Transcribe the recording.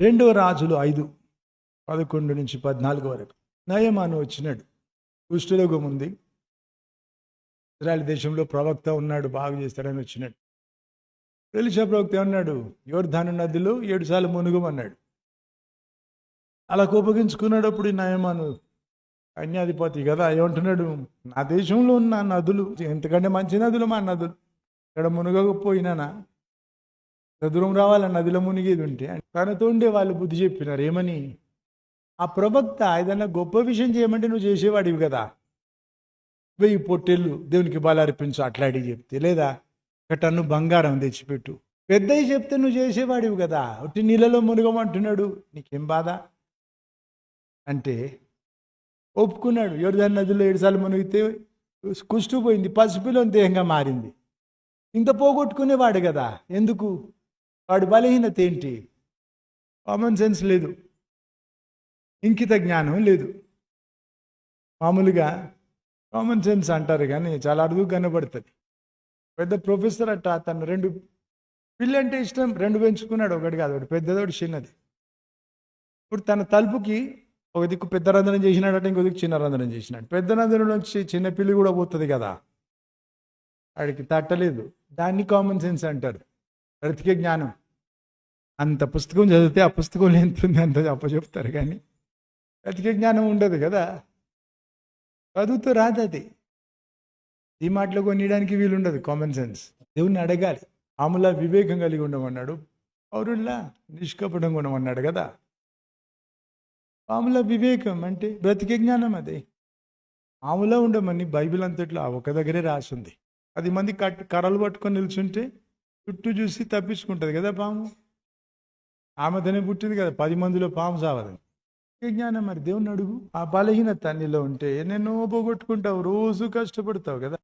రెండవ రాజులు ఐదు పదకొండు నుంచి పద్నాలుగు వరకు. నయమాను వచ్చినాడు. కుష్ఠరోగం ఉంది. ఇజ్రాయల్ దేశంలో ప్రవక్త ఉన్నాడు బాగు చేస్తాడని వచ్చినాడు. ఎలిషా ప్రవక్త అన్నాడు యోర్ధాను నదిలో ఏడుసార్లు మునుగమన్నాడు. అలా కోపగించుకున్నాడు అప్పుడు నయమాను కన్యాధిపతి కదా ఏమంటున్నాడు? నా దేశంలో ఉన్న నదులు ఎంతకంటే మంచి నదులు మా నదులు. ఇక్కడ మునుగకపోయినా దూరం రావాలి నదిలో మునిగేది ఉంటే తనతో ఉండే వాళ్ళు బుద్ధి చెప్పినారు. ఏమని? ఆ ప్రవక్త ఏదైనా గొప్ప విషయం చేయమంటే నువ్వు చేసేవాడివి కదా. వెయ్యి పొట్టేళ్ళు దేవునికి బలార్పించు అట్లాడి చెప్తే లేదా ఒక టన్ను బంగారం తెచ్చిపెట్టు. పెద్దవి చెప్తే నువ్వు చేసేవాడివి కదా. ఒకటి నీళ్ళలో మునగమంటున్నాడు. నీకేం బాధ? అంటే ఒప్పుకున్నాడు. యోర్దాన్ నదిలో ఏడుసార్లు మునిగితే కుష్టు పోయింది పసిపిలో దేహంగా మారింది. ఇంత పోగొట్టుకునేవాడు కదా. ఎందుకు? వాడి బలహీనత ఏంటి? కామన్ సెన్స్ లేదు. ఇంకిత జ్ఞానం లేదు. మామూలుగా కామన్ సెన్స్ అంటారు కానీ చాలా అరుదు కనబడుతుంది. పెద్ద ప్రొఫెసర్ అట్ట తను రెండు పిల్లి అంటే ఇష్టం రెండు పెంచుకున్నాడు. ఒకటి కాదు ఒకటి పెద్దది ఒకటి చిన్నది. ఇప్పుడు తన తలుపుకి ఒక దిక్కు పెద్ద రంధ్రం అంటే ఇంకో దిక్కు చిన్న రంధ్రం చేసినాడు. పెద్ద రంధ్రం నుంచి చిన్న పిల్లి కూడా పోతుంది కదా. వాడికి తట్టలేదు. దాన్ని కామన్ సెన్స్ అంటారు. బ్రతికే జ్ఞానం. అంత పుస్తకం చదివితే ఆ పుస్తకంలో ఎంత ఉంది అంత అప్పచెప్తారు కానీ బ్రతికే జ్ఞానం ఉండదు కదా. చదువుతూ రాదు అది. ఈ మాటలో కొనియడానికి వీలుండదు కామన్ సెన్స్ దేవుణ్ణి అడగాలి. ఆముల వివేకం కలిగి ఉండమన్నాడు. పౌరుల్లా నిష్కపటంగా ఉండమన్నాడు కదా. ఆముల వివేకం అంటే బ్రతికే జ్ఞానం అది. ఆములా ఉండమని బైబిల్ అంతట్లో ఒక దగ్గరే రాసింది. పది మంది కట్ కర్రలు పట్టుకొని నిల్చుంటే చుట్టూ చూసి తప్పించుకుంటుంది కదా పాము. ఆమెతోనే పుట్టింది కదా పది మందిలో పాము సావదని ఏ జ్ఞానం మరి? దేవుని అడుగు. ఆ బలహీనత నీలో ఉంటే ఎన్నెన్నో పోగొట్టుకుంటావు రోజు కష్టపడతావు కదా.